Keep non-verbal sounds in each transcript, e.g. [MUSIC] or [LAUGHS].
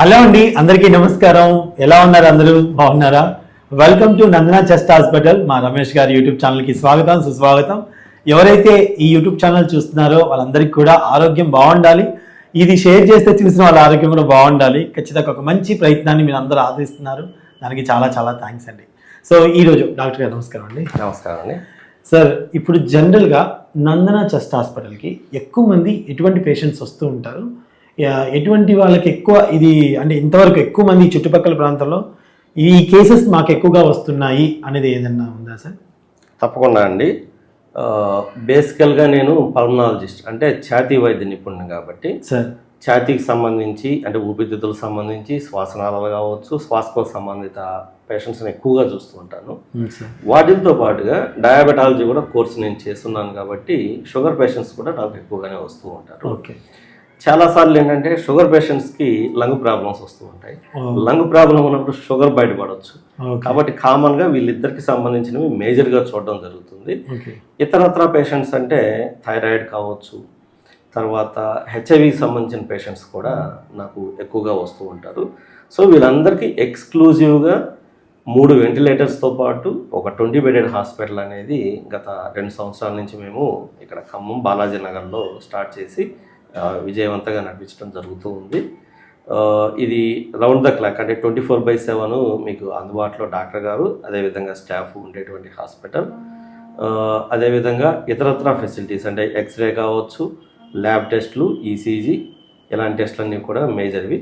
Hello అండి అందరికీ నమస్కారం. ఎలా ఉన్నారు అందరూ? బాగున్నారా? Welcome to Nandana chest hospital మా రమేష్ గారి యూట్యూబ్ ఛానల్కి స్వాగతం సుస్వాగతం. ఎవరైతే ఈ యూట్యూబ్ ఛానల్ చూస్తున్నారో వాళ్ళందరికీ కూడా ఆరోగ్యం బాగుండాలి. ఇది షేర్ చేస్తే చూసిన వాళ్ళ ఆరోగ్యం కూడా బాగుండాలి. ఖచ్చితంగా ఒక మంచి ప్రయత్నాన్ని మీరు అందరూ ఆదరిస్తున్నారు. దానికి చాలా చాలా థ్యాంక్స్ అండి. సో ఈరోజు డాక్టర్ గారు నమస్కారం అండి. నమస్కారం అండి. సార్ ఇప్పుడు జనరల్గా నందన చెస్ట్ హాస్పిటల్కి ఎక్కువ మంది ఎటువంటి పేషెంట్స్ వస్తూ ఉంటారు? ఎటువంటి వాళ్ళకి ఎక్కువ ఇది అంటే ఇంతవరకు ఎక్కువ మంది చుట్టుపక్కల ప్రాంతాల్లో ఈ కేసెస్ మాకు ఎక్కువగా వస్తున్నాయి అనేది ఏదన్నా ఉందా సార్? తప్పకుండా అండి. బేసికల్గా నేను పల్మనాలజిస్ట్ అంటే ఛాతీ వైద్య నిపుణుని కాబట్టి సార్. ఛాతీకి సంబంధించి అంటే ఊపిరితిత్తులకు సంబంధించి శ్వాసనాళాలు కావచ్చు శ్వాసకోశ సంబంధిత పేషెంట్స్ని ఎక్కువగా చూస్తూ ఉంటాను. వాటితో పాటుగా డయాబెటాలజీ కూడా కోర్సు నేను చేస్తున్నాను కాబట్టి షుగర్ పేషెంట్స్ కూడా నాకు ఎక్కువగానే వస్తూ ఉంటారు. ఓకే. చాలాసార్లు ఏంటంటే షుగర్ పేషెంట్స్కి లంగ్ ప్రాబ్లమ్స్ వస్తూ ఉంటాయి. లంగ్ ప్రాబ్లం ఉన్నప్పుడు షుగర్ బయటపడవచ్చు కాబట్టి కామన్గా వీళ్ళిద్దరికి సంబంధించినవి మేజర్గా చూడడం జరుగుతుంది. ఇతరత్ర పేషెంట్స్ అంటే థైరాయిడ్ కావచ్చు తర్వాత హెచ్ఐవికి సంబంధించిన పేషెంట్స్ కూడా నాకు ఎక్కువగా వస్తూ ఉంటారు. సో వీళ్ళందరికీ ఎక్స్క్లూజివ్గా మూడు వెంటిలేటర్స్తో పాటు ఒక ట్వంటీ బెడెడ్ హాస్పిటల్ అనేది గత రెండు సంవత్సరాల నుంచి మేము ఇక్కడ ఖమ్మం బాలాజీ నగర్లో స్టార్ట్ చేసి విజయవంతంగా నడిపించడం జరుగుతూ ఉంది. ఇది రౌండ్ ద క్లాక్ అంటే ట్వంటీ ఫోర్ బై సెవెన్ మీకు అందుబాటులో డాక్టర్ గారు అదేవిధంగా స్టాఫ్ ఉండేటువంటి హాస్పిటల్. అదేవిధంగా ఇతరత్ర ఫెసిలిటీస్ అంటే ఎక్స్రే కావచ్చు ల్యాబ్ టెస్ట్లు ఈసీజీ ఇలాంటి టెస్ట్లన్నీ కూడా మేజర్వి.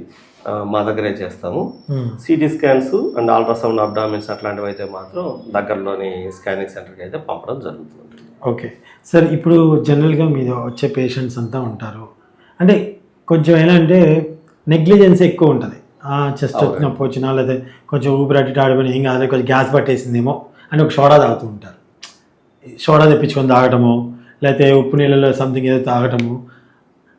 మా దగ్గరే చేస్తాము. ఉమ్, CT scans and ultrasound abdomens అట్లాంటివి అయితే మాత్రం దగ్గరలోని స్కానింగ్ సెంటర్కి అయితే పంపడం జరుగుతుంది. ఓకే. సార్ ఇప్పుడు జనరల్గా మీద వచ్చే పేషెంట్స్ అంతా ఉంటారు. అంటే కొంచెం ఎలా అంటే నెగ్లిజెన్స్ ఎక్కువ ఉంటుంది. చెస్ట్. నొప్పి వచ్చినా లేదా కొంచెం ఊపిరి అట్టి ఆడిపోయినా ఏం కాదు కొంచెం గ్యాస్ పట్టేసిందేమో అని ఒక సోడా తాగుతూ ఉంటారు. సోడా తెప్పించుకొని తాగటము లేకపోతే ఉప్పు నీళ్ళలో సంథింగ్ ఏదో తాగటము.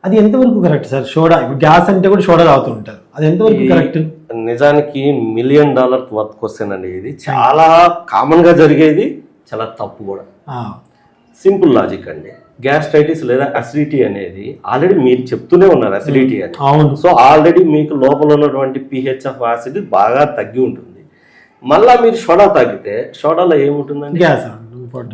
అది ఎంతవరకు కరెక్ట్ సార్? సోడా ఇప్పుడు గ్యాస్ అంటే కూడా సోడా తాగుతూ ఉంటారు. అది ఎంతవరకు కరెక్ట్ నిజానికి మిలియన్ డాలర్ వర్త్ క్వశ్చన్ అండి ఇది. చాలా కామన్గా జరిగేది చాలా తప్పు కూడా. సింపుల్ లాజిక్ అండి. గ్యాస్ట్రైటిస్ లేదా అసిడిటీ అనేది ఆల్రెడీ మీరు చెప్తూనే ఉన్నారు అసిడిటీ అని. అవును. సో ఆల్రెడీ మీకు లోపల ఉన్నటువంటి పిహెచ్ ఆఫ్ యాసిడ్ బాగా తగ్గి ఉంటుంది. మళ్ళా మీరు సోడా తాగితే సోడాలో ఏముంటుందండి? గ్యాస్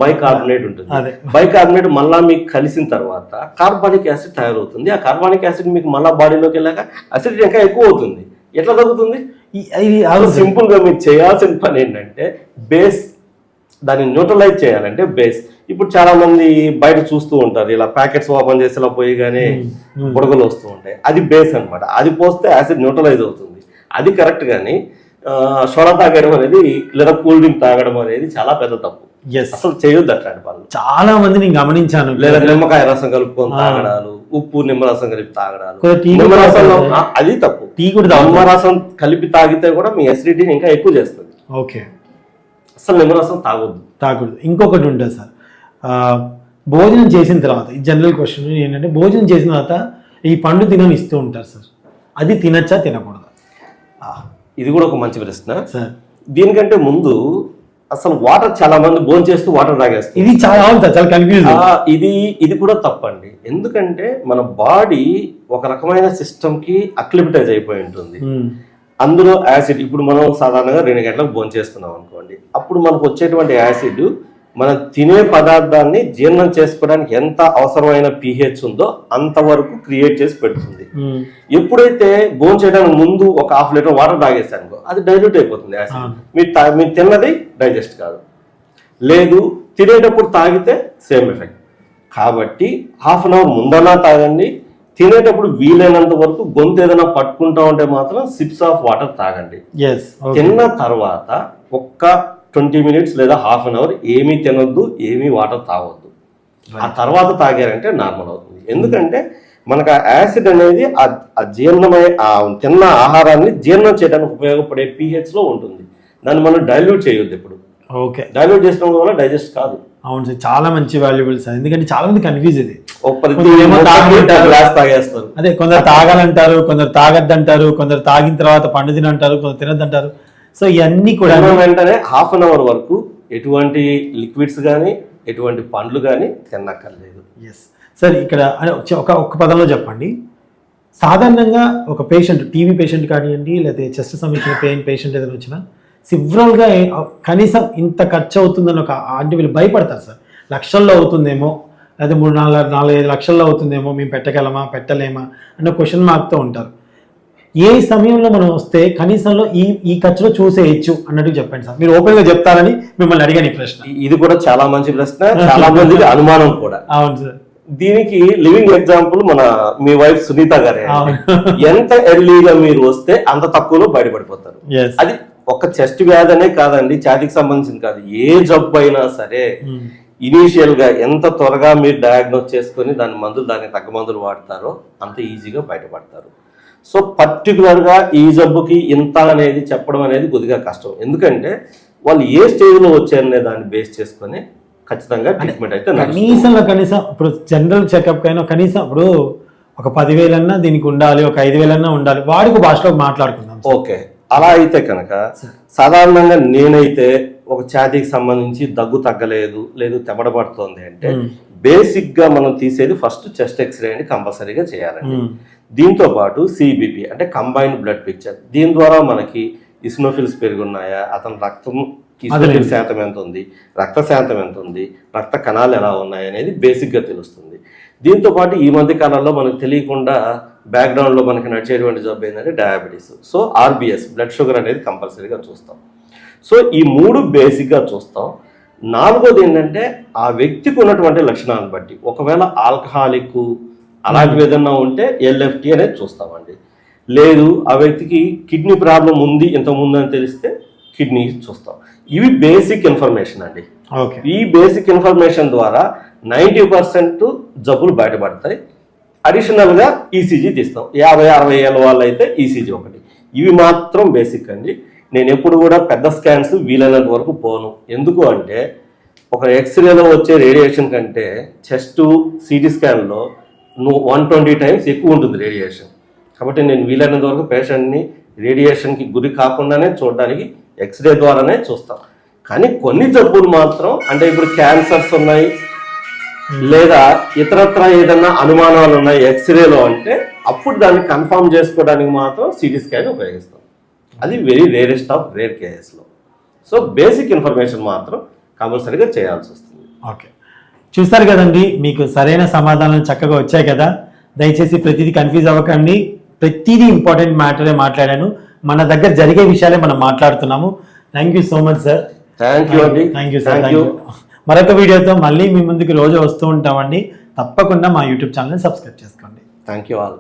బైకార్బోనేట్ ఉంటుంది. అదే. బైకార్బోనేట్ మళ్ళా మీకు కలిసిన తర్వాత కార్బానిక్ యాసిడ్ తయారవుతుంది. ఆ కార్బానిక్ యాసిడ్ మీకు మళ్ళా బాడీలోకి వెళ్ళాక అసిడిటీ ఇంకా ఎక్కువ అవుతుంది. ఎట్లా తగ్గుతుంది? ఈ- ఇది అవును. సార్. సింపుల్గా మీరు చేయాల్సిన పని ఏంటంటే బేస్ దాన్ని న్యూట్రలైజ్ చేయాలంటే బేస్. ఇప్పుడు చాలా మంది బయట చూస్తూ ఉంటారు. ఇలా ప్యాకెట్స్ ఓపెన్ చేసి ఇలా పోయిగానే Hmm. బుడగలు వస్తూ ఉంటాయి. అది బేస్ అన్నమాట. అది పోస్తే యాసిడ్ న్యూట్రలైజ్ అవుతుంది. అది కరెక్ట్ కానీ సోడా తాగడం అనేది లేదా కూల్ డ్రింక్ తాగడం అనేది చాలా పెద్ద తప్పు. అసలు చేయొద్దు అట్లాంటి పనులు. చాలా మంది నేను గమనించాను. లేదా నిమ్మకాయ రసం కలుపుకొని. తాగడాలు ఉప్పు నిమ్మరసం కలిపి తాగడాలు. నిమ్మరసంలో అది తప్పు. టీ కూడా నిమ్మరసం కలిపి తాగితే కూడా మీ అసిడిటీని ఇంకా ఎక్కువ చేస్తుంది. ఓకే. అసలు నిమ్మరసం తాగొద్దు. తాకూడదు ఇంకొకటి ఉంటుంది సార్. భోజనం చేసిన తర్వాత ఈ జనరల్ క్వశ్చన్ ఏంటంటే భోజనం చేసిన తర్వాత ఈ పండు తినని ఇస్తూ ఉంటారు సార్. అది తినచ్చా తినకూడదు? ఇది కూడా ఒక మంచి ప్రశ్న. సార్. దీనికంటే ముందు అసలు వాటర్ చాలా మంది భోజనం చేస్తూ వాటర్ తాగేస్తారు. ఇది చాలా చాలా కన్ఫ్యూజ్ ఇది ఇది కూడా తప్పండి. ఎందుకంటే మన బాడీ ఒక రకమైన సిస్టమ్కి అక్లిబిటైజ్ అయిపోయి ఉంటుంది. అందులో యాసిడ్ ఇప్పుడు మనం సాధారణంగా రెండు గంటలకు భోజనం చేస్తున్నాం అనుకోండి. అప్పుడు మనకు వచ్చేటువంటి యాసిడ్ మనం తినే పదార్థాన్ని జీర్ణం చేసుకోవడానికి ఎంత అవసరమైన pH ఉందో అంతవరకు క్రియేట్ చేసి పెడుతుంది. ఎప్పుడైతే భోజనం చేయడానికి ముందు ఒక హాఫ్ లీటర్ వాటర్ తాగేసానుకో అది డైల్యూట్ అయిపోతుంది. మీరు మీరు తిన్నది డైజెస్ట్ కాదు. లేదు తినేటప్పుడు తాగితే సేమ్ ఎఫెక్ట్ కాబట్టి హాఫ్ అన్ అవర్ ముందన్నా తాగండి. తినేటప్పుడు వీలైనంత వరకు గొంతు ఏదైనా పట్టుకుంటా ఉంటే మాత్రం సిప్స్ ఆఫ్ వాటర్ తాగండి. తిన్న తర్వాత ఒక్క ట్వంటీ మినిట్స్ లేదా హాఫ్ అన్ అవర్ ఏమీ తినొద్దు ఏమీ వాటర్ తాగొద్దు. ఆ తర్వాత తాగారంటే నార్మల్ అవుతుంది. ఎందుకంటే మనకు ఆ యాసిడ్ అనేది ఆ- జీర్ణమై ఆ తిన్న ఆహారాన్ని జీర్ణం చేయడానికి ఉపయోగపడే లో ఉంటుంది. దాన్ని మనం డైల్యూట్ చేయొద్దు ఇప్పుడు ఓకే. డైల్యూట్ చేసిన వల్ల డైజెస్ట్ కాదు. అవును సార్ చాలా మంచి వాల్యుబుల్ సార్. ఎందుకంటే చాలా మంది కన్ఫ్యూజ్ ఇది. అదే కొందరు తాగాలంటారు కొందరు తాగద్దంటారు కొందరు తాగిన తర్వాత పండు తినంటారు కొందరు తినద్దంటారు. సో ఇవన్నీ కూడా వెంటనే హాఫ్ అన్ అవర్ వరకు ఎటువంటి లిక్విడ్స్ కానీ ఎటువంటి పండ్లు కానీ తిన్నక్కర్లేదు ఎస్ సార్ ఇక్కడ ఒక ఒక పదంలో చెప్పండి. సాధారణంగా ఒక పేషెంట్ టీవీ పేషెంట్ కానివ్వండి లేదా చెస్ట్ సంబంధించిన పెయిన్ పేషెంట్ ఏదైనా వచ్చినా సివ్రల్గా కనీసం ఇంత ఖర్చు అవుతుందని ఒక అంటే వీళ్ళు భయపడతారు సార్ లక్షల్లో అవుతుందేమో లేదా మూడు నాలుగు నాలుగైదు లక్షల్లో అవుతుందేమో మేము పెట్టగలమా పెట్టలేమా అన్న క్వశ్చన్ మార్క్తో ఉంటారు. ఏ సమయంలో మనం వస్తే కనీసంలో ఈ ఈ ఖర్చులో చూసేయచ్చు అన్నట్టు చెప్పండి సార్. మీరు ఓపెన్గా చెప్తారని మిమ్మల్ని అడిగాను ఈ ప్రశ్న. ఇది కూడా చాలా మంచి ప్రశ్న [LAUGHS] చాలా మందికి అనుమానం కూడా. అవును సార్. దీనికి లివింగ్ ఎగ్జాంపుల్ మన మీ వైఫ్ సునీత గారే. [LAUGHS] ఎంత ఎర్లీగా మీరు వస్తే అంత తక్కువలో బయటపడిపోతారు. అది ఒక చెస్ట్ వ్యాధనే కాదండి ఛాతీకి సంబంధించింది కాదు. ఏ జబ్బు అయినా సరే ఇనీషియల్గా ఎంత త్వరగా మీరు డయాగ్నోస్ చేసుకొని దాని మందులు దానికి తగ్గ మందులు వాడతారో అంత ఈజీగా బయటపడతారు. సో పర్టికులర్గా ఈ జబ్బుకి ఇంత అనేది చెప్పడం అనేది కొద్దిగా కష్టం ఎందుకంటే వాళ్ళు ఏ స్టేజ్లో వచ్చారనే దాన్ని బేస్ చేసుకొని ఖచ్చితంగా ట్రీట్మెంట్ అయితే. కనీసంలో కనీసం ఇప్పుడు జనరల్ చెకప్ కైనా కనీసం ఇప్పుడు ఒక పదివేలన్నా దీనికి ఉండాలి ఒక ఐదు వేలన్నా ఉండాలి వాడికి భాషలో మాట్లాడుకుందాం. ఓకే అలా అయితే కనుక సాధారణంగా నేనైతే ఒక ఛాతీకి సంబంధించి దగ్గు తగ్గలేదు లేదు తెమడబడుతోంది అంటే మ్మ్. బేసిక్గా మనం తీసేది ఫస్ట్ చెస్ట్ ఎక్స్రే అని కంపల్సరీగా చేయాలండి. దీంతో పాటు సిబిపి అంటే కంబైన్డ్ బ్లడ్ పిక్చర్ దీని ద్వారా మనకి ఇస్నోఫిల్స్ పెరుగున్నాయా అతని రక్తం ఇస్నోఫిల్ శాతం ఎంత ఉంది రక్త శాతం ఎంత ఉంది రక్త కణాలు ఎలా ఉన్నాయి అనేది బేసిక్గా తెలుస్తుంది. దీంతో పాటు ఈ మధ్య కాలంలో మనకు తెలియకుండా బ్యాక్గ్రౌండ్లో మనకి నడిచేటువంటి జబ్బు ఏంటంటే diabetes so RBS blood sugar అనేది కంపల్సరీగా చూస్తాం. సో ఈ మూడు బేసిక్గా చూస్తాం. నాలుగోది ఏంటంటే ఆ వ్యక్తికి ఉన్నటువంటి లక్షణాలను బట్టి. ఒకవేళ ఆల్కహాలిక్ అలాంటివి ఏదన్నా ఉంటే ఎల్ఎఫ్టి అనేది చూస్తామండి. లేదు ఆ వ్యక్తికి కిడ్నీ ప్రాబ్లం ఉంది ఇంతకుముందు అని తెలిస్తే కిడ్నీ చూస్తాం. ఇవి బేసిక్ ఇన్ఫర్మేషన్ అండి. ఓకే. ఈ బేసిక్ ఇన్ఫర్మేషన్ ద్వారా నైంటీ పర్సెంట్ జబ్బులు బయటపడతాయి. అడిషనల్గా ఈసీజీ తీస్తాం. యాభై అరవై ఏళ్ళ వాళ్ళు అయితే ఈసీజీ ఒకటి. ఇవి మాత్రం బేసిక్ అండి. నేను ఎప్పుడు కూడా పెద్ద స్కాన్స్ వీలైనంత వరకు పోను. ఎందుకు అంటే ఒక ఎక్స్రేలో వచ్చే రేడియేషన్ కంటే చెస్ట్ సిటీ స్కాన్లో వన్ ట్వంటీ టైమ్స్ ఎక్కువ ఉంటుంది రేడియేషన్ కాబట్టి నేను వీలైనంత వరకు పేషెంట్ని రేడియేషన్కి గురి కాకుండానే చూడడానికి ఎక్స్రే ద్వారానే చూస్తాం. కానీ కొన్ని జబ్బులు మాత్రం అంటే ఇప్పుడు క్యాన్సర్స్ ఉన్నాయి లేదా ఇతరత్ర ఏదన్నా అనుమానాలు ఉన్నాయి ఎక్స్రేలో అంటే అప్పుడు దాన్ని కన్ఫర్మ్ చేసుకోవడానికి మాత్రం సిటీ స్కాన్ ఉపయోగిస్తాం. అది వెరీ రేరెస్ట్ ఆఫ్ రేర్ కేసెస్లో సో బేసిక్ ఇన్ఫర్మేషన్ మాత్రం కంపల్సరీగా చేయాల్సి వస్తుంది. ఓకే చూస్తారు కదండి మీకు సరైన సమాధానాలు చక్కగా వచ్చాయి కదా. దయచేసి ప్రతిదీ కన్ఫ్యూజ్ అవ్వకండి. ప్రతిదీ ఇంపార్టెంట్ మ్యాటరే మాట్లాడాను. మన దగ్గర జరిగే విషయాలే మనం మాట్లాడుతున్నాము. Thank you so much sir thank you అండి. Thank you sir thank you మరొక వీడియోతో మళ్ళీ మీ ముందుకు రోజు వస్తూ ఉంటామండి. తప్పకుండా మా యూట్యూబ్ ఛానల్ సబ్స్క్రైబ్ చేసుకోండి. Thank you all